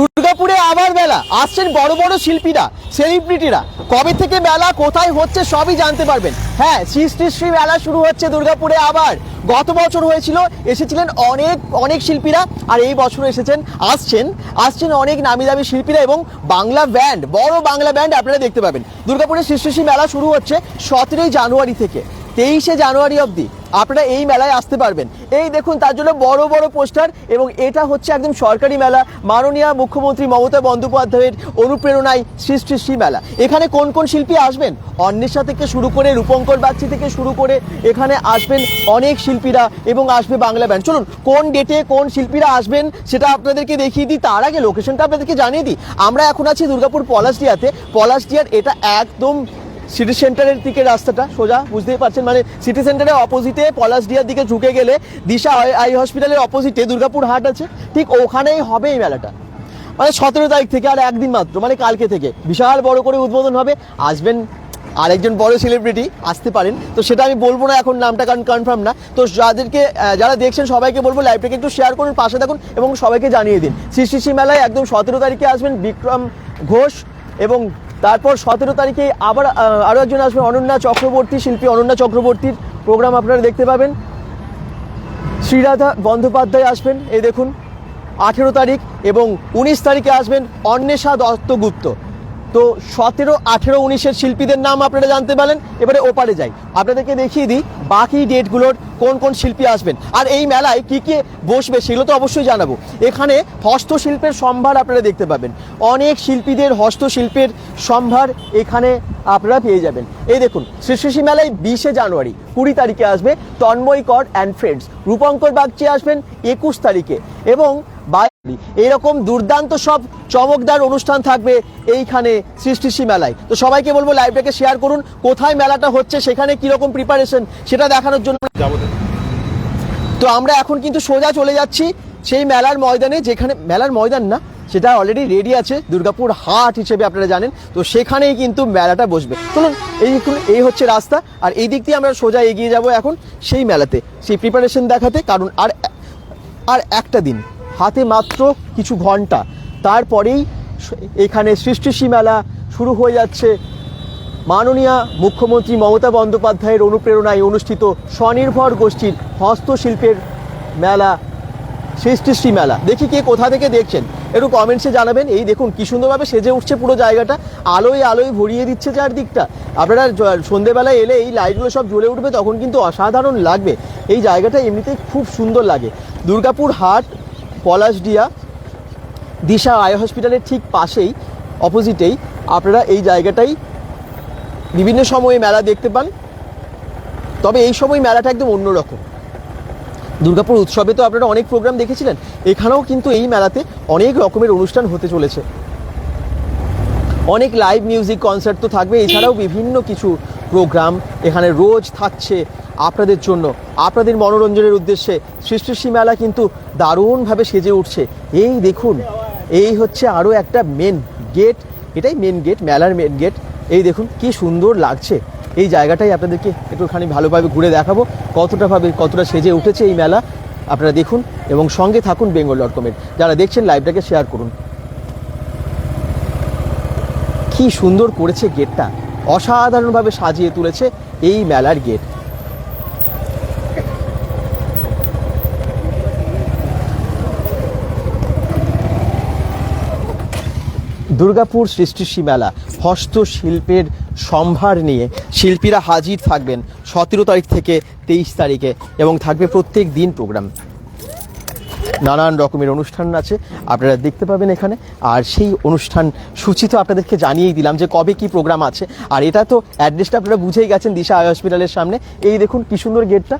দুর্গাপুরে আবার মেলা। আসছেন বড় বড় শিল্পীরা সেলিব্রিটিরা কবে থেকে মেলা, কোথায় হচ্ছে সবই জানতে পারবেন। হ্যাঁ শ্রী শ্রী শ্রী মেলা শুরু হচ্ছে দুর্গাপুরে আবার। গত বছর হয়েছিল, এসেছিলেন অনেক অনেক শিল্পীরা, আর এই বছর এসেছেন, আসছেন আসছেন অনেক নামি দামি শিল্পীরা এবং বাংলা ব্যান্ড, বড় বাংলা ব্যান্ড আপনারা দেখতে পাবেন। দুর্গাপুরে শ্রী শ্রী মেলা শুরু হচ্ছে সতেরোই জানুয়ারি থেকে। তেইশে জানুয়ারি অবধি আপনারা এই মেলায় আসতে পারবেন। এই দেখুন, তার জন্য বড় বড় পোস্টার এবং এটা হচ্ছে একদম সরকারি মেলা। মাননীয় মুখ্যমন্ত্রী মমতা বন্দ্যোপাধ্যায়ের অনুপ্রেরণায় সৃষ্টি শ্রী মেলা। এখানে কোন কোন শিল্পী আসবেন? অন্বেষা থেকে শুরু করে রূপঙ্কর বাগচি থেকে শুরু করে এখানে আসবেন অনেক শিল্পীরা এবং আসবে বাংলা ব্যান্ড। চলুন, কোন ডেটে কোন শিল্পীরা আসবেন সেটা আপনাদেরকে দেখিয়ে দিই। তার আগে লোকেশনটা আপনাদেরকে জানিয়ে দিই। আমরা এখন আছি দুর্গাপুর পলাশডিয়াতে পলাশডিয়ার এটা একদম সিটি সেন্টারের দিকে রাস্তাটা সোজা, বুঝতেই পারছেন? মানে সিটি সেন্টারের অপোজিটে পলাশডিয়ার দিকে ঝুঁকে গেলে দিশা আই- হসপিটালের অপোজিটে দুর্গাপুর হাট আছে, ঠিক ওখানেই হবে এই মেলাটা। মানে সতেরো তারিখ থেকে আর একদিন মাত্র মানে কালকে থেকে। বিশাল বড় করে উদ্বোধন হবে। আসবেন আরেকজন বড় সেলিব্রিটি আসতে পারেন। তো সেটা আমি বলব না এখন নামটা, কারণ কনফার্ম না। তো যাদেরকে যারা দেখছেন, সবাইকে বলব লাইভটাকে একটু শেয়ার করুন, পাশে থাকুন এবং সবাইকে জানিয়ে দিন। শ্রী শ্রী মেলায় একদম সতেরো তারিখে আসবেন বিক্রম ঘোষ এবং তারপর সতেরো তারিখে আবার আরও একজন আসবেন অনন্যা চক্রবর্তী শিল্পী অনন্যা চক্রবর্তীর প্রোগ্রাম আপনারা দেখতে পাবেন। শ্রীরাধা বন্দ্যোপাধ্যায় আসবেন, এই দেখুন, আঠেরো তারিখ এবং উনিশ তারিখে আসবেন অন্বেষা দত্তগুপ্ত। তো সতেরো, আঠেরো, উনিশের শিল্পীদের নাম আপনারা জানতে পারেন এবারে ওপারে যাই। আপনাদেরকে দেখিয়ে দিই বাকি ডেটগুলোর কোন কোন শিল্পী আসবেন। আর এই মেলায় কি কি বসবে সেগুলো তো অবশ্যই জানাব। এখানে হস্তশিল্পের সম্ভার আপনারা দেখতে পাবেন। অনেক শিল্পীদের হস্তশিল্পের সম্ভার এখানে আপনারা পেয়ে যাবেন। এই দেখুন শ্রী শ্রী মেলায় বিশে জানুয়ারি, কুড়ি তারিখে আসবে তন্ময় কর অ্যান্ড ফ্রেন্ডস। রূপঙ্কর বাগচি আসবেন একুশ তারিখে এবং বাইরে এরকম দুর্দান্ত সব চমকদার অনুষ্ঠান থাকবে এইখানে সৃষ্টিশ্রী মেলায়। তো সবাইকে বলব লাইভটাকে শেয়ার করুন, কোথায় মেলাটা হচ্ছে, সেখানে কীরকম প্রিপারেশন সেটা দেখানোর জন্য তো আমরা এখন কিন্তু সোজা চলে যাচ্ছি সেই মেলার ময়দানে, যেখানে মেলার ময়দান না, সেটা অলরেডি রেডি আছে, দুর্গাপুর হাট হিসেবে আপনারা জানেন, তো সেখানেই কিন্তু মেলাটা বসবে। চলুন, এই এই হচ্ছে রাস্তা, আর এই দিক দিয়ে আমরা সোজা এগিয়ে যাব এখন সেই মেলাতে, সেই প্রিপারেশন দেখাতে, কারণ আর আর একটা দিন হাতে মাত্র কিছু ঘণ্টা। তারপরেই এখানে সৃষ্টিশ্রী মেলা শুরু হয়ে যাচ্ছে। মাননীয় মুখ্যমন্ত্রী মমতা বন্দ্যোপাধ্যায়ের অনুপ্রেরণায় অনুষ্ঠিত স্বনির্ভর গোষ্ঠীর হস্তশিল্পের মেলা সৃষ্টিশ্রী মেলা। দেখি কে কোথা থেকে দেখছেন। একটু কমেন্টসে জানাবেন। এই দেখুন, কি সুন্দরভাবে সেজে উঠছে পুরো জায়গাটা। আলোয় আলোয় ভরিয়ে দিচ্ছে চারদিকটা। আপনারা সন্ধেবেলায় এলে এই লাইটগুলো সব জ্বলে উঠবে, তখন কিন্তু অসাধারণ লাগবে। এই জায়গাটা এমনিতেই খুব সুন্দর লাগে। দুর্গাপুর হাট পলাশডিয়া দিশা আই হসপিটালের ঠিক পাশেই, অপোজিটেই। আপনারা এই জায়গাটাই বিভিন্ন সময়ে মেলা দেখতে পান। তবে এই সময় মেলাটা একদম অন্যরকম। দুর্গাপুর উৎসবে তো আপনারা অনেক প্রোগ্রাম দেখেছিলেন। এখানেও কিন্তু এই মেলাতে অনেক রকমের অনুষ্ঠান হতে চলেছে। অনেক লাইভ মিউজিক কনসার্ট তো থাকবে। এছাড়াও বিভিন্ন কিছু প্রোগ্রাম এখানে রোজ থাকছে। আপনাদের জন্য, আপনাদের মনোরঞ্জনের উদ্দেশ্যে সৃষ্টিশ্রী মেলা কিন্তু দারুণভাবে সেজে উঠছে। এই দেখুন, এই হচ্ছে আরও একটা মেন গেট এটাই মেন গেট মেলার মেন গেট এই দেখুন, কি সুন্দর লাগছে। এই জায়গাটাই আপনাদেরকে একটুখানি ভালোভাবে ঘুরে দেখাবো, কতটা ভাবে, কতটা সেজে উঠেছে এই মেলা। আপনারা দেখুন এবং সঙ্গে থাকুন বেঙ্গল ডট কমের যারা দেখছেন লাইভটাকে শেয়ার করুন। কি সুন্দর করেছে গেটটা অসাধারণভাবে সাজিয়ে তুলেছে এই মেলার গেট দুর্গাপুর সৃষ্টিশ্রী মেলা হস্তশিল্পের সম্ভার নিয়ে শিল্পীরা হাজির থাকবেন সতেরো তারিখ থেকে তেইশ তারিখে এবং থাকবে প্রত্যেক দিন প্রোগ্রাম। নানান রকমের অনুষ্ঠান আছে, আপনারা দেখতে পাবেন এখানে। আর সেই অনুষ্ঠান সূচি তো আপনাদেরকে জানিয়েই দিলাম যে কবে কি প্রোগ্রাম আছে। আর এটা তো অ্যাড্রেসটা আপনারা বুঝেই গেছেন দিশা হসপিটালের সামনে। এই দেখুন কি সুন্দর গেটটা।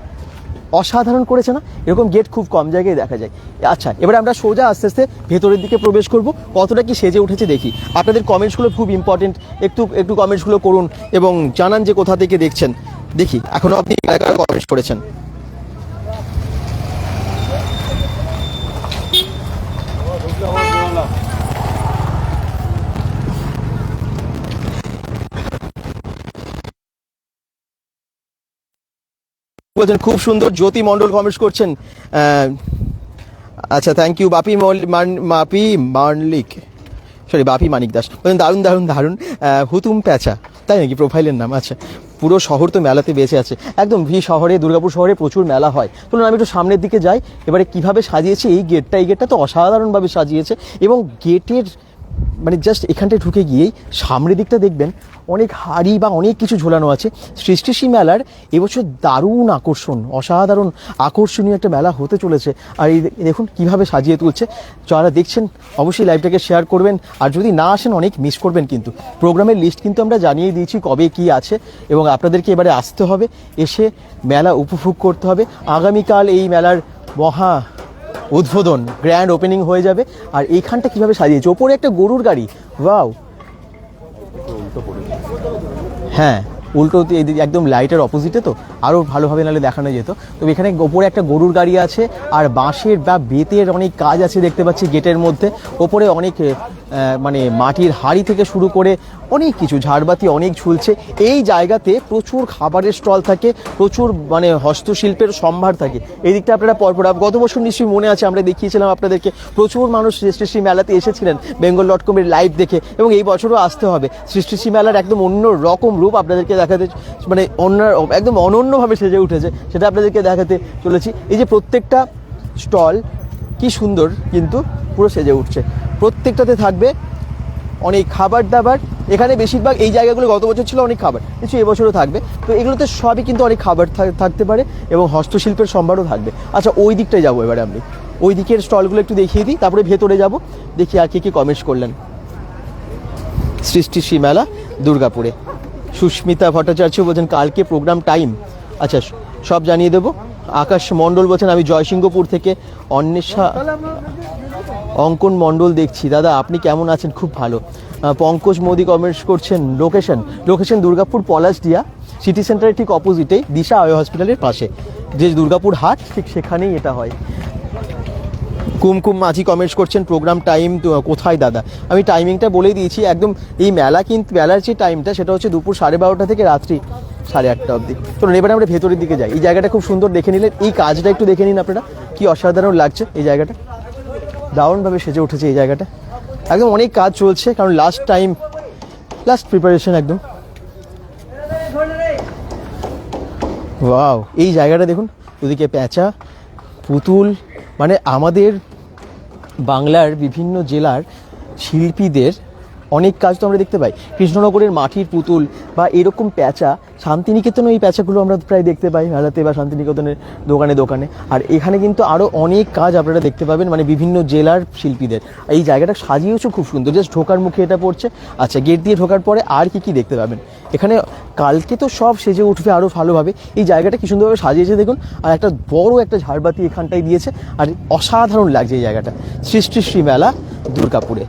অসাধারণ করেছে না? এরকম গেট খুব কম জায়গায় দেখা যায়। আচ্ছা এবারে আমরা সোজা আস্তে আস্তে ভেতরের দিকে প্রবেশ করব। কতটা কি সেজে উঠেছে দেখি। আপনাদের কমেন্টসগুলো খুব ইম্পর্টেন্ট একটু একটু কমেন্টসগুলো করুন এবং জানান যে কোথা থেকে দেখছেন। দেখি এখনও আপনি কমেন্টস করেছেন? বলছেন খুব সুন্দর। জ্যোতি মণ্ডল কমেন্টস করছেন আচ্ছা থ্যাংক ইউ বাপি মাপি মার্লিক সরি বাপি মানিক দাস। বলেন দারুণ দারুণ দারুণ হুতুম প্যাঁচা। তাই নাকি প্রোফাইলের নাম? আচ্ছা পুরো শহর তো মেলাতে বেঁচে আছে। একদম ভি শহরে, দুর্গাপুর শহরে প্রচুর মেলা হয়। চলুন, আমি একটু সামনের দিকে যাই। এবারে কীভাবে সাজিয়েছে এই গেটটা এই গেটটা তো অসাধারণভাবে সাজিয়েছে এবং গেটের মানে জাস্ট এখানটায় ঢুকে গিয়েই সামনের দিকটা দেখবেন অনেক হাড়ি বা অনেক কিছু ঝোলানো আছে। সৃষ্টিশী মেলার এবছর দারুণ আকর্ষণ, অসাধারণ আকর্ষণীয় একটা মেলা হতে চলেছে। আর এই দেখুন কীভাবে সাজিয়ে তুলছে। যারা দেখছেন অবশ্যই লাইভটাকে শেয়ার করবেন। আর যদি না আসেন অনেক মিস করবেন কিন্তু। প্রোগ্রামের লিস্ট কিন্তু আমরা জানিয়ে দিয়েছি কবে কি আছে এবং আপনাদেরকে এবারে আসতে হবে। এসে মেলা উপভোগ করতে হবে। আগামীকাল এই মেলার মহা উদ্বোধন গ্র্যান্ড ওপেনিং হয়ে যাবে। আর এইখানটা কীভাবে সাজিয়েছে? ওপরে একটা গরুর গাড়ি। ওয়াও হ্যাঁ উল্টো একদম লাইটের অপোজিটে তো। আরও ভালোভাবে নাহলে দেখানো যেত। তো এখানে ওপরে একটা গরুর গাড়ি আছে। আর বাঁশের বা বেতের অনেক কাজ আছে দেখতে পাচ্ছি গেটের মধ্যে। ওপরে অনেক মানে মাটির হাড়ি থেকে শুরু করে অনেক কিছু, ঝাড়বাতি অনেক ঝুলছে। এই জায়গাতে প্রচুর খাবারের স্টল থাকে, প্রচুর মানে হস্তশিল্পের সম্ভার থাকে। এই দিকটা আপনারা পরপর গত বছর নিশ্চয়ই মনে আছে, আমরা দেখিয়েছিলাম আপনাদেরকে, প্রচুর মানুষ সৃষ্টিশ্রী মেলাতে এসেছিলেন বেঙ্গল ডট কমের লাইভ দেখে, এবং এই বছরও আসতে হবে। সৃষ্টিশ্রী মেলার একদম অন্য রকম রূপ আপনাদেরকে দেখাতে মানে অন্য, একদম অনন্যভাবে সেজে উঠেছে, সেটা আপনাদেরকে দেখাতে চলেছি। এই যে প্রত্যেকটা স্টল কি সুন্দর কিন্তু পুরো সেজে উঠছে। প্রত্যেকটাতে থাকবে অনেক খাবার দাবার। এখানে বেশিরভাগ এই জায়গাগুলো গত বছর ছিল অনেক খাবার কিছু এবছরও থাকবে। তো এগুলোতে সবই কিন্তু অনেক খাবার থাকতে পারে এবং হস্তশিল্পের সম্ভারও থাকবে। আচ্ছা ওই দিকটায় যাব এবারে আমি। ওই দিকের স্টলগুলো একটু দেখিয়ে দিই, তারপরে ভেতরে যাব, দেখি আর কে কী কমেন্টস করলেন। সৃষ্টি মেলা, দুর্গাপুরে। সুস্মিতা ভট্টাচার্য বলছেন, কালকে প্রোগ্রাম টাইম আচ্ছা সব জানিয়ে দেবো। আকাশ মণ্ডল বলছেন, আমি জয়সিংহপুর থেকে অন্বেষা অঙ্কন মণ্ডল দেখছি। দাদা, আপনি কেমন আছেন? খুব ভালো। পঙ্কজ মোদি কমেন্টস করছেন location location Durgapur Palashdiha city সেন্টারের ঠিক অপোজিটেই দিশা আয় হসপিটালের পাশে। যে দুর্গাপুর হাট, ঠিক সেখানেই এটা হয়। কুমকুম মাঝি কমেন্টস করছেন প্রোগ্রাম টাইম কোথায় দাদা? আমি টাইমিংটা বলেই দিয়েছি, একদম এই মেলা কিন্তু মেলার যে টাইমটা সেটা হচ্ছে দুপুর সাড়ে বারোটা থেকে রাত্রি। সাড়ে আটটা অবধি। তো এবারে আমরা ভেতরের দিকে যাই। এই জায়গাটা খুব সুন্দর দেখে নিলেন। এই কাজটা একটু দেখে নিন আপনারা। কি অসাধারণ লাগছে এই জায়গাটা। দারুণভাবে সেজে উঠেছে এই জায়গাটা। একদম অনেক কাজ চলছে, কারণ লাস্ট টাইম লাস্ট প্রিপারেশন একদম। ওয়াও এই জায়গাটা দেখুন, ওদিকে প্যাঁচা, পুতুল মানে আমাদের বাংলার বিভিন্ন জেলার শিল্পীদের অনেক কাজ তো আমরা দেখতে পাই। কৃষ্ণনগরের মাটির পুতুল বা এরকম প্যাঁচা শান্তিনিকেতনে এই প্যাঁচাগুলো আমরা প্রায় দেখতে পাই মেলাতে বা শান্তিনিকেতনের দোকানে দোকানে। আর এখানে কিন্তু আরও অনেক কাজ আপনারা দেখতে পাবেন মানে বিভিন্ন জেলার শিল্পীদের। এই জায়গাটা সাজিয়েছে খুব সুন্দর, জাস্ট ঢোকার মুখে এটা পড়ছে। আচ্ছা গেট দিয়ে ঢোকার পরে আর কি কি দেখতে পাবেন? এখানে কালকে তো সব সেজে উঠবে আরও ভালোভাবে। এই জায়গাটা কি সুন্দরভাবে সাজিয়েছে দেখুন, আর একটা বড় একটা ঝাড়বাতি এখানটায় দিয়েছে, আর অসাধারণ লাগছে এই জায়গাটা। সৃষ্টি শ্রী মেলা, দুর্গাপুরে।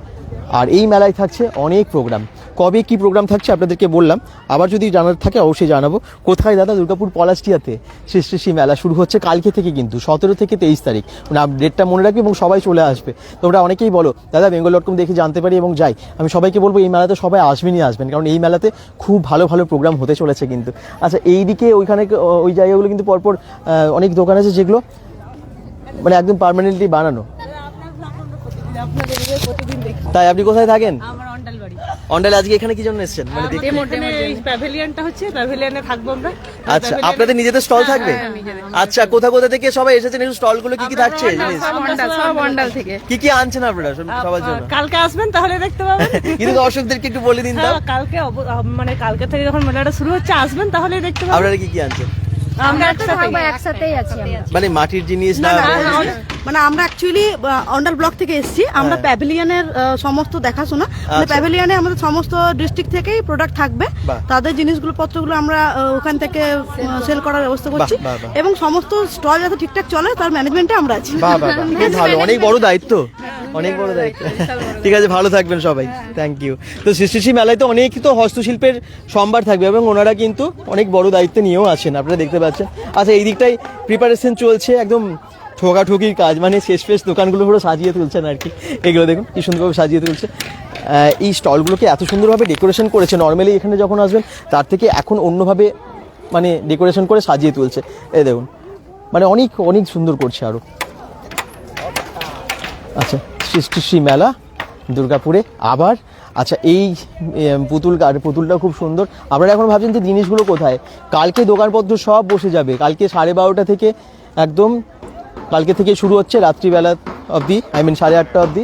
আর এই মেলায় থাকছে অনেক প্রোগ্রাম কবে কি প্রোগ্রাম থাকছে আপনাদেরকে বললাম। আবার যদি জানার থাকে, অবশ্যই জানাব। কোথায় দাদা? দুর্গাপুর পলাশটিয়াতে সৃষ্টি শ্রী মেলা শুরু হচ্ছে কালকে থেকে কিন্তু, সতেরো থেকে তেইশ তারিখ। মানে আপ- ডেটটা মনে রাখবে এবং সবাই চলে আসবে। তোমরা অনেকেই বলো, দাদা বেঙ্গল ডট কম দেখে জানতে পারি এবং যাই। আমি সবাইকে বলব, এই মেলাতে সবাই আসবেনই আসবেন। কারণ এই মেলাতে খুব ভালো ভালো প্রোগ্রাম হতে চলেছে কিন্তু। আচ্ছা এই দিকে ওইখানে, ওই জায়গাগুলো কিন্তু পরপর অনেক দোকান আছে যেগুলো মানে একদম পার্মানেন্টলি বানানো। তাই আপনি কোথায় থাকেন? আমার অন্ডাল বাড়ি। অন্ডালে আজকে এখানে কি জন্য এসেছেন? মানে দেখতে? প্যাভিলিয়নটা হচ্ছে প্যাভিলিয়নে থাকব আমরা। আচ্ছা আপনাদের নিজেদের স্টল থাকবে? আচ্ছা কোথা কোথা থেকে সবাই এসেছেন? একটু স্টলগুলো কি কি থাকছে? জিনিস সব অন্ডাল সব অন্ডাল থেকে। কি কি আনছেন আপনারা সবার জন্য? কালকে আসবেন তাহলে দেখতে পাবেন। কিন্তু দর্শকদেরকে একটু বলে দিন দাও। হ্যাঁ কালকে মানে কালকে থেকে যখন মেলাটা শুরু হচ্ছে আসবেন তাহলে দেখতে পাবেন। আপনারা কি কি আনছেন? আমরা একসাথে থাকব একসাথেই। আছি মানে মাটির জিনিস না মানে আমরা অ্যাকচুয়ালি অন্ডাল ব্লক থেকে এসেছি। আমরা। প্যাভিলিয়নের সমস্ত দেখাশোনা। মানে আচ্ছা। প্যাভিলিয়নে আমাদের সমস্ত ডিস্ট্রিক্ট থেকেই প্রোডাক্ট থাকবে। তাদের জিনিসগুলো পত্রগুলো আমরা ওখান থেকে সেল করার ব্যবস্থা করছি। এবং সমস্ত স্টল যাতে ঠিকঠাক চলে তার ম্যানেজমেন্টে আমরা আছি। ভালো। অনেক বড় দায়িত্ব। অনেক বড় দায়িত্ব। ঠিক আছে ভালো থাকবেন সবাই। থ্যাংক ইউ তো সৃষ্টি মেলায় তো অনেক তো হস্তশিল্পের সম্ভার থাকবে এবং ওনারা কিন্তু অনেক বড় দায়িত্ব নিয়েও আছেন। আপনারা দেখতে পাচ্ছেন আচ্ছা এই দিকটাই প্রিপারেশন চলছে, একদম ঠোকাঠুকির কাজ মানে শেষ ফেস দোকানগুলো পুরো সাজিয়ে তুলছেন আর কি। এগুলো দেখুন, কি সুন্দরভাবে সাজিয়ে তুলছে। এই স্টলগুলোকে এত সুন্দরভাবে ডেকোরেশন করেছে নর্মালি এখানে যখন আসবেন, তার থেকে এখন অন্যভাবে মানে ডেকোরেশন করে সাজিয়ে তুলছে। এই দেখুন মানে অনেক অনেক সুন্দর করছে আরও আচ্ছা সৃষ্টি শ্রী মেলা, দুর্গাপুরে আবার আচ্ছা এই পুতুল পুতুলটা খুব সুন্দর। আপনারা এখন ভাবছেন যে জিনিসগুলো কোথায়? কালকে দোকানপত্র সব বসে যাবে। কালকে সাড়ে বারোটা থেকে একদম, কালকে থেকে শুরু হচ্ছে রাত্রিবেলা অবধি আই মিন সাড়ে আটটা অবধি।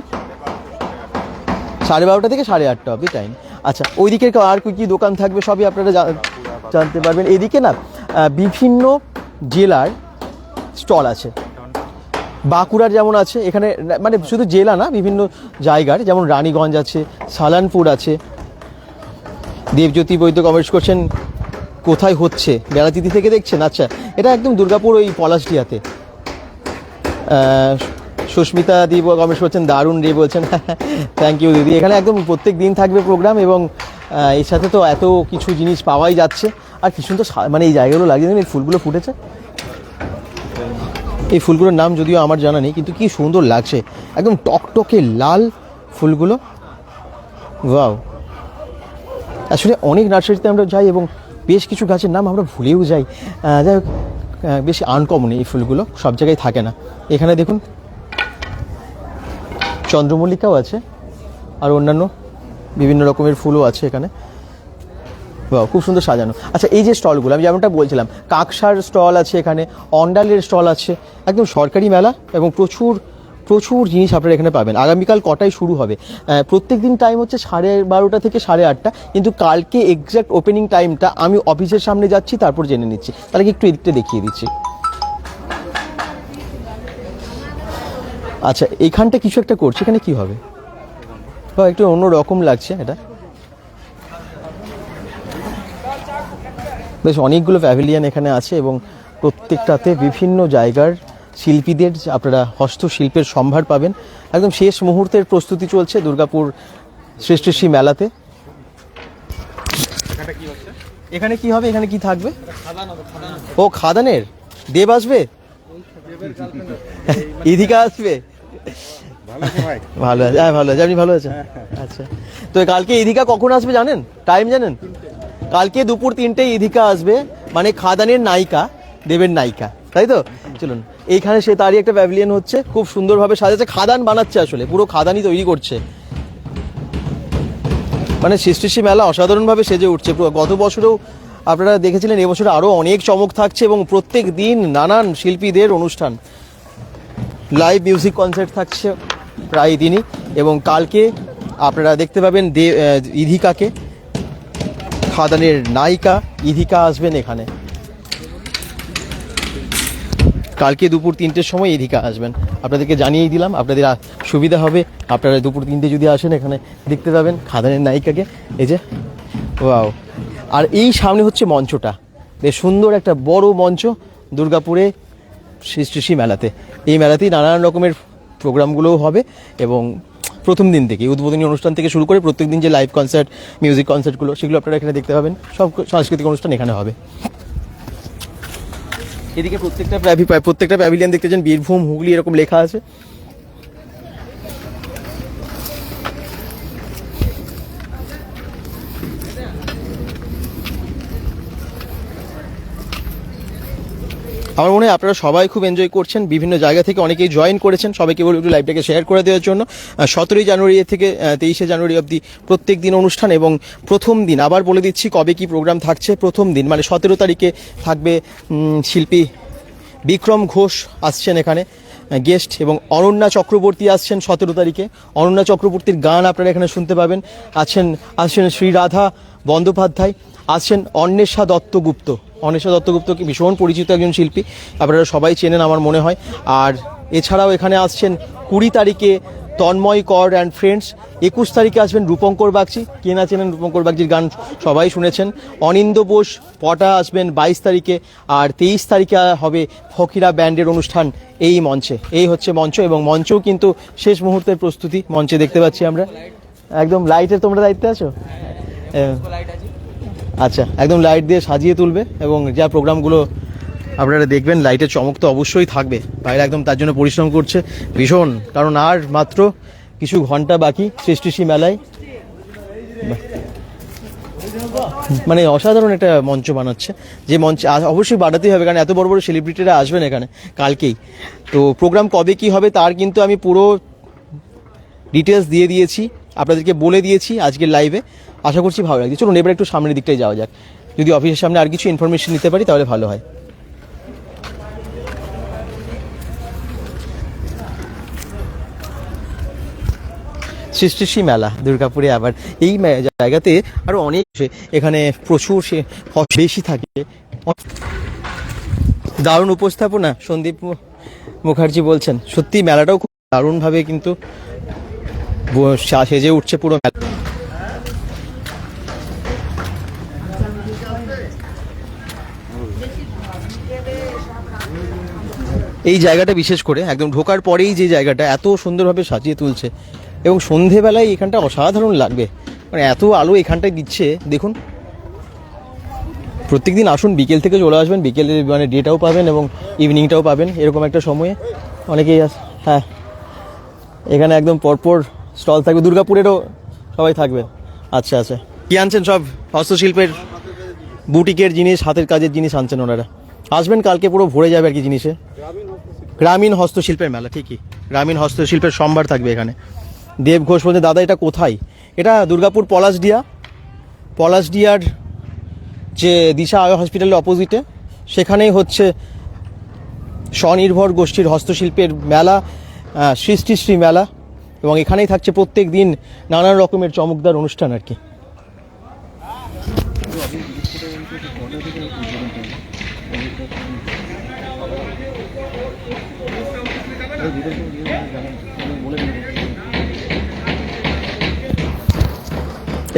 সাড়ে বারোটা থেকে সাড়ে আটটা অবধি টাইম আচ্ছা ওইদিকে আর কী কি দোকান থাকবে সবই আপনারা জানতে পারবেন। এদিকে না বিভিন্ন জেলার স্টল আছে। বাঁকুড়ার যেমন আছে, এখানে মানে শুধু জেলা না, বিভিন্ন জায়গার, যেমন রানীগঞ্জ আছে, সালানপুর আছে। দেবজ্যোতি বৈদ্য কমেন্টস করছেন, কোথায় হচ্ছে? বেড়াতিথি থেকে দেখছেন? আচ্ছা এটা একদম দুর্গাপুর ওই পলাশডিয়াতে। সুস্মিতা দি কমেন্টস করছেন, দারুণ রে বলছেন। থ্যাংক ইউ দিদি। এখানে একদম প্রত্যেক দিন থাকবে প্রোগ্রাম এবং এর সাথে তো এত কিছু জিনিস পাওয়াই যাচ্ছে। আর কি সুন্দর মানে এই জায়গাগুলো লাগিয়ে দেবেন এই ফুলগুলো ফুটেছে। এই ফুলগুলোর নাম যদিও আমার জানা নেই, কিন্তু কি সুন্দর লাগছে। একদম টকটকে লাল ফুলগুলো। ওয়াও। আসলে অনেক নার্সারিতে আমরা যাই এবং বেশ কিছু গাছের নাম আমরা ভুলেও যাই। যাই হোক আনকমন এই ফুলগুলো, সব জায়গায় থাকে না। এখানে দেখুন, চন্দ্রমল্লিকাও আছে, আর অন্যান্য বিভিন্ন রকমের ফুলও আছে এখানে। খুব সুন্দর সাজানো। আচ্ছা এই যে স্টলগুলো, আমি যেমনটা বলছিলাম, কাকসার স্টল আছে এখানে, অন্ডালের স্টল আছে একদম সরকারি মেলা এবং প্রচুর প্রচুর জিনিস আপনারা এখানে পাবেন। আগামীকাল কটায় শুরু হবে? প্রত্যেক দিন টাইম হচ্ছে সাড়ে বারোটা থেকে সাড়ে আটটা, কিন্তু কালকে এক্স্যাক্ট ওপেনিং টাইমটা আমি অফিসের সামনে যাচ্ছি, তারপর জেনে নিচ্ছি। তাহলে কি একটু এদিকটা দেখিয়ে দিচ্ছি। আচ্ছা এইখানটা কিছু একটা করছে, এখানে কি হবে? একটু অন্য রকম লাগছে এটা। বেশ, অনেকগুলো প্যাভিলিয়ন এখানে আছে এবং প্রত্যেকটাতে বিভিন্ন জায়গার শিল্পীদের আপনারা হস্তশিল্পের সম্ভার পাবেন। একদম শেষ মুহূর্তের প্রস্তুতি চলছে দুর্গাপুর শ্রেষ্ঠ শ্রী মেলাতে এখানে কি হবে? এখানে কি থাকবে? ও খাদানের। দেব আসবে? ইদিকা আসবে? ভালো আছে। হ্যাঁ ভালো আছে। আপনি ভালো আছেন? আচ্ছা। তো কালকে ইদিকা কখন আসবে জানেন? টাইম জানেন? কালকে দুপুর তিনটে ইদিকা আসবে। মানে খাদানের নায়িকা দেবের নায়িকা। তাই তো? চলুন। এইখানে সে তারই একটা প্যাভিলিয়ন হচ্ছে, খুব সুন্দরভাবে সাজাচ্ছে, খাদান বানাচ্ছে আসলে, পুরো খাদানই তৈরি করছে। মানে সৃষ্টিশী মেলা অসাধারণভাবে সেজে উঠছে গত বছরেও আপনারা দেখেছিলেন, এবছর আরও অনেক চমক থাকছে এবং প্রত্যেক দিন নানান শিল্পীদের অনুষ্ঠান। লাইভ মিউজিক কনসার্ট থাকছে প্রায় দিনই এবং কালকে আপনারা দেখতে পাবেন দে ইধিকাকে। খাদানের নায়িকা ইধিকা আসবেন এখানে। কালকে দুপুর তিনটের সময় ইধিকা আসবেন। আপনাদেরকে জানিয়েই দিলাম, আপনাদের সুবিধা হবে। আপনারা দুপুর তিনটে যদি আসেন, এখানে দেখতে পাবেন খাদানের নায়িকাকে। এই যে, ওয়াও। আর এই সামনে হচ্ছে মঞ্চটা। বেশ সুন্দর একটা বড় মঞ্চ দুর্গাপুরে শ্রী মেলাতে। এই মেলাতেই নানান রকমের প্রোগ্রামগুলোও হবে এবং প্রথম দিন থেকে উদ্বোধনী অনুষ্ঠান থেকে শুরু করে প্রত্যেক দিন যে লাইভ কনসার্ট মিউজিক কনসার্টগুলো সেগুলো আপনারা এখানে দেখতে পাবেন। সব সাংস্কৃতিক অনুষ্ঠান এখানে হবে। এদিকে প্রত্যেকটা প্রত্যেকটা প্যাভিলিয়ান দেখতে চান বীরভূম হুগলি এরকম লেখা আছে। আমার মনে হয় আপনারা সবাই খুব এনজয় করছেন। বিভিন্ন জায়গা থেকে অনেকেই জয়েন করেছেন। সবাইকে বলব একটু লাইভটাকে শেয়ার করে দেওয়ার জন্য। সতেরোই জানুয়ারি থেকে তেইশে জানুয়ারি অবধি প্রত্যেক দিন অনুষ্ঠান এবং প্রথম দিন। আবার বলে দিচ্ছি, কবে কি প্রোগ্রাম থাকছে প্রথম দিন। মানে সতেরো তারিখে থাকবে শিল্পী বিক্রম ঘোষ আসছেন এখানে গেস্ট এবং অনন্যা চক্রবর্তী আসছেন সতেরো তারিখে। অনন্যা চক্রবর্তীর গান আপনারা এখানে শুনতে পাবেন। আছেন, আসছেন শ্রীরাধা বন্দ্যোপাধ্যায়। আসছেন অন্বেষা দত্তগুপ্ত। অন্বেষা দত্তগুপ্ত কি ভীষণ পরিচিত একজন শিল্পী। আপনারা সবাই চেনেন আমার মনে হয়। আর এছাড়াও এখানে আসছেন কুড়ি তারিখে তন্ময় কর অ্যান্ড ফ্রেন্ডস একুশ তারিখে আসবেন রূপঙ্কর বাগচি। কে না চেনেন রূপঙ্কর বাগচির গান সবাই শুনেছেন। অনিন্দ বোস পটা আসবেন বাইশ তারিখে। আর তেইশ তারিখে হবে ফকিরা ব্যান্ডের অনুষ্ঠান এই মঞ্চে। এই হচ্ছে মঞ্চ এবং মঞ্চও কিন্তু শেষ মুহূর্তের প্রস্তুতি মঞ্চে দেখতে পাচ্ছি আমরা। একদম লাইটের তোমরা দায়িত্বে আছো? হ্যাঁ। আচ্ছা একদম লাইট দিয়ে সাজিয়ে তুলবে এবং যা প্রোগ্রামগুলো আপনারা দেখবেন লাইটের চমক তো অবশ্যই থাকবে। বাইরে একদম তার জন্য পরিশ্রম করছে। ভীষণ, কারণ আর মাত্র কিছু ঘণ্টা বাকি সৃষ্টিশী মেলায়। মানে অসাধারণ একটা মঞ্চ বানাচ্ছে। যে মঞ্চ অবশ্যই বাড়াতেই হবে, কারণ এত বড় বড় সেলিব্রিটিরা আসবেন এখানে কালকেই। তো প্রোগ্রাম কবে কি হবে তার কিন্তু আমি পুরো ডিটেলস দিয়ে দিয়েছি, আপনাদেরকে বলে দিয়েছি আজকের লাইভে আশা করছি ভালো লাগছে। চলুন, এবার একটু সামনের দিকটাই যাওয়া যাক। যদি অফিসের সামনে আর কিছু ইনফরমেশন নিতে পারি, তাহলে ভালো হয়। সৃষ্টিশ্রী মেলা, দুর্গাপুরে আবার এই জায়গাতে আরও অনেক এখানে প্রচুর সে বেশি থাকে। দারুণ উপস্থাপনা, সন্দীপ মুখার্জি বলছেন। সত্যি মেলাটাও খুব দারুণভাবে কিন্তু সেজে উঠছে পুরো মেলা। এই জায়গাটা বিশেষ করে, একদম ঢোকার পরেই যে জায়গাটা এত সুন্দরভাবে সাজিয়ে তুলছে এবং সন্ধেবেলায় এখানটা অসাধারণ লাগবে। মানে এত আলো এখানটায় দিচ্ছে, দেখুন। প্রত্যেকদিন আসুন, বিকেল থেকে চলে আসবেন, বিকেলে মানে ডেটাও পাবেন এবং ইভিনিংটাও পাবেন, এরকম একটা সময়ে। অনেকেই আস হ্যাঁ। এখানে একদম পরপর স্টল থাকবে, দুর্গাপুরেরও সবাই থাকবে। আচ্ছা আচ্ছা। কি আনছেন সব? হস্তশিল্পের, বুটিকের জিনিস, হাতের কাজের জিনিস আনছেন ওনারা। আসবেন, কালকে পুরো ভরে যাবে আর কি জিনিসে। গ্রামীণ হস্তশিল্পের মেলা, ঠিকই। গ্রামীণ হস্তশিল্পের সম্ভার থাকবে এখানে। দেব ঘোষ বলছে, দাদা, এটা কোথায়? এটা দুর্গাপুর পলাশডিয়া পলাশডিয়ার যে দিশা আয় হসপিটালের অপোজিটে সেখানেই হচ্ছে স্বনির্ভর গোষ্ঠীর হস্তশিল্পের মেলা সৃষ্টিশ্রী মেলা। এবং এখানেই থাকছে প্রত্যেক দিন নানান রকমের চমকদার অনুষ্ঠান আর কি।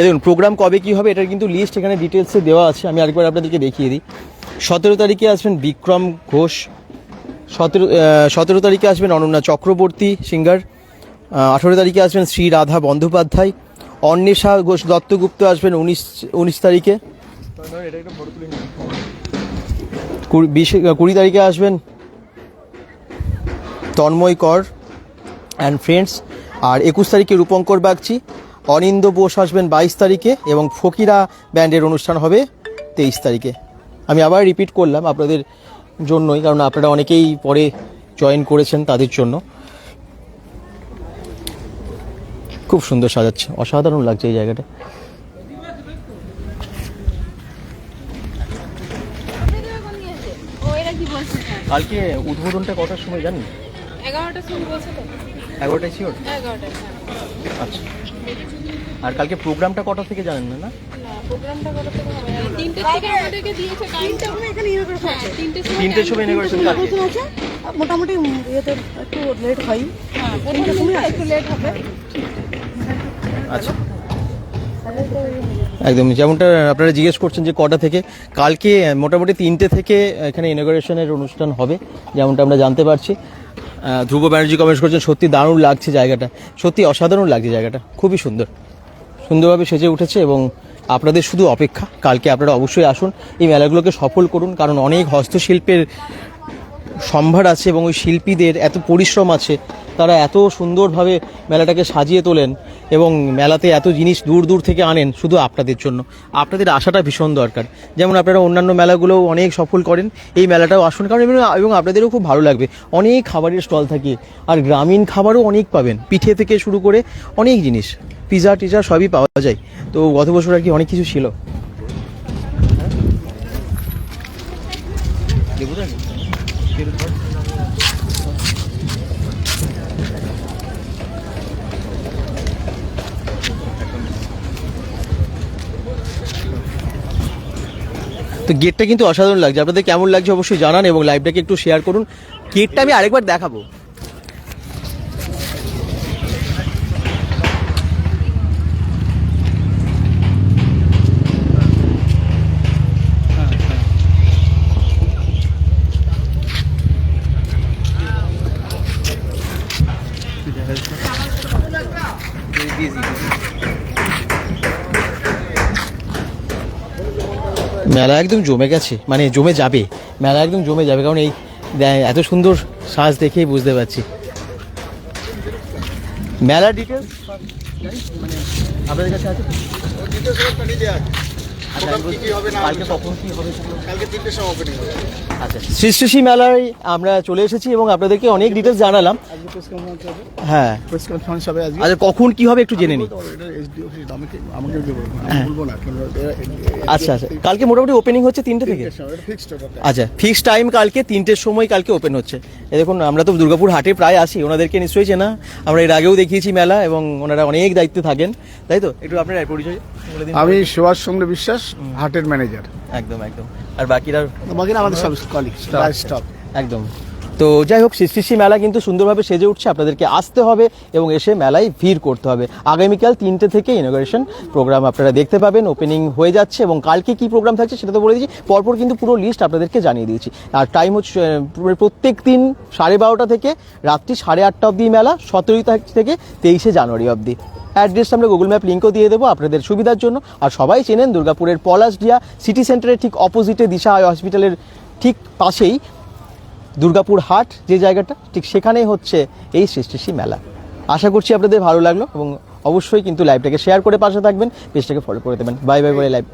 দেখুন প্রোগ্রাম কবে কী হবে, এটার কিন্তু লিস্ট এখানে ডিটেলসে দেওয়া আছে, আমি আরেকবার আপনাদেরকে দেখিয়ে দিই। সতেরো তারিখে আসবেন বিক্রম ঘোষ, সতেরো সতেরো তারিখে আসবেন অনন্যা চক্রবর্তী সিঙ্গার আঠেরো তারিখে আসবেন শ্রী রাধা বন্দ্যোপাধ্যায়, অন্বেষা ঘোষ দত্তগুপ্ত আসবেন উনিশ উনিশ তারিখে। বিশ কুড়ি তারিখে আসবেন তন্ময় কর অ্যান্ড ফ্রেন্ডস আর একুশ তারিখে রূপঙ্কর বাগচি অনিন্দ বোস আসবেন বাইশ তারিখে এবং ফকিরা ব্যান্ডের অনুষ্ঠান হবে তেইশ তারিখে। আমি আবার রিপিট করলাম আপনাদের জন্যই কারণ আপনারা অনেকেই পরে জয়েন করেছেন তাদের জন্য। খুব সুন্দর সাজাচ্ছে অসাধারণ লাগছে এই জায়গাটা। ও এরা কি বলছে কালকে উদ্বোধনটা কটার সময় জানেন? এগারোটার সময় বলছে তো। এগারোটায় শিওর এগারোটায় আচ্ছা। আর কালকে প্রোগ্রামটা কটা থেকে জানেন না না? তিনটের সময় ইনগ্রেশন আর মোটামুটি ইয়েতে একটু লেট হয়। হ্যাঁ সময় একটু লেট হবে। আচ্ছা। একদম যেমনটা আপনারা জিজ্ঞেস করছেন যে কটা থেকে কালকে মোটামুটি তিনটে থেকে এখানে ইনোগ্রেশনের অনুষ্ঠান হবে যেমনটা আমরা জানতে পারছি। ধ্রুব ব্যানার্জি কমেন্টস করছেন সত্যি দারুণ লাগছে জায়গাটা। সত্যি অসাধারণ লাগছে জায়গাটা। খুবই সুন্দর। সুন্দরভাবে সেজে উঠেছে এবং আপনাদের শুধু অপেক্ষা। কালকে আপনারা অবশ্যই আসুন, এই মেলাগুলোকে সফল করুন, কারণ অনেক হস্তশিল্পের সম্ভার আছে এবং ওই শিল্পীদের এত পরিশ্রম আছে, তারা এত সুন্দরভাবে মেলাটাকে সাজিয়ে তোলেন। এবং মেলাতে এত জিনিস দূর দূর থেকে আনেন শুধু আপনাদের জন্য। আপনাদের আসাটা ভীষণ দরকার। যেমন আপনারা অন্যান্য মেলাগুলোও অনেক সফল করেন, এই মেলাটাও আসুন। কারণ এবং- আপনাদেরও খুব ভালো লাগবে। অনেক খাবারের স্টল থাকে আর গ্রামীণ খাবারও অনেক পাবেন। পিঠে থেকে শুরু করে অনেক জিনিস। পিজা টিজা সবই পাওয়া যায়। তো গত বছর আর কি অনেক কিছু ছিল। তো গেটটা কিন্তু অসাধারণ লাগছে। আপনাদের কেমন লাগছে অবশ্যই জানান এবং লাইভটাকে একটু শেয়ার করুন। গেটটা আমি আরেকবার দেখাবো। মেলা একদম জমে গেছে। মানে জমে যাবে। মেলা একদম জমে যাবে। কারণ এই এত সুন্দর সাজ দেখেই বুঝতে পারছি। মেলা ডিটেলস আপনাদের কাছে আছে? কালকে কখন কি হবে কালকে তিনটের সময় ওপেনিং হবে। আচ্ছা মেলায় আমরা চলে এসেছি এবং আপনাদেরকে অনেক ডিটেলস জানালাম। হ্যাঁ। প্রেস কনফারেন্স হবে আজকে। আচ্ছা কখন কি হবে একটু জেনে নিই। আমাকে বলব না আচ্ছা আচ্ছা কালকে মোটামুটি ওপেনিং হচ্ছে তিনটে থেকে? আচ্ছা ফিক্সড টাইম কালকে তিনটের সময় কালকে ওপেন হচ্ছে। এই দেখুন আমরা তো দুর্গাপুর হাটে প্রায় আসি ওনাদেরকে নিশ্চয়ই চেনা। আমরা এর আগেও দেখিয়েছি মেলা এবং ওনারা অনেক দায়িত্বে থাকেন। তাই তো? একটু আপনার পরিচয় বলে দিন। আমি সুভাষ চন্দ্র বিশ্বাস হাটের ম্যানেজার। একদম একদম। আর বাকিরা? বাকি আমাদের সব কলিগ স্টাফ একদম। তো যাই হোক সৃষ্টিশ্রী মেলা কিন্তু সুন্দরভাবে সেজে উঠছে আপনাদেরকে আসতে হবে এবং এসে মেলায় ভিড় করতে হবে। আগামীকাল তিনটে থেকে ইনোগ্রেশন প্রোগ্রাম আপনারা দেখতে পাবেন ওপেনিং হয়ে যাচ্ছে এবং কালকে কি প্রোগ্রাম থাকছে সেটা তো বলে দিয়েছি পরপর কিন্তু পুরো লিস্ট আপনাদেরকে জানিয়ে দিয়েছি। আর টাইম হচ্ছে প্রত্যেক দিন সাড়ে বারোটা থেকে রাত্রি সাড়ে আটটা অবধি মেলা সতেরোই তারিখ থেকে তেইশে জানুয়ারি অবধি। অ্যাড্রেস আমরা গুগল ম্যাপ লিঙ্কও দিয়ে দেবো আপনাদের সুবিধার জন্য। আর সবাই চেনেন দুর্গাপুরের পলাশডিয়া সিটি সেন্টারের ঠিক অপোজিটে দিশা আয় হসপিটালের ঠিক পাশেই দুর্গাপুর হাট, যে জায়গাটা, ঠিক সেখানেই হচ্ছে এই সৃষ্টিশী মেলা। আশা করছি আপনাদের ভালো লাগল এবং অবশ্যই কিন্তু লাইভটাকে শেয়ার করে পাশে থাকবেন পেজটাকে ফলো করে দেবেন। বাই বাই বলে লাইভ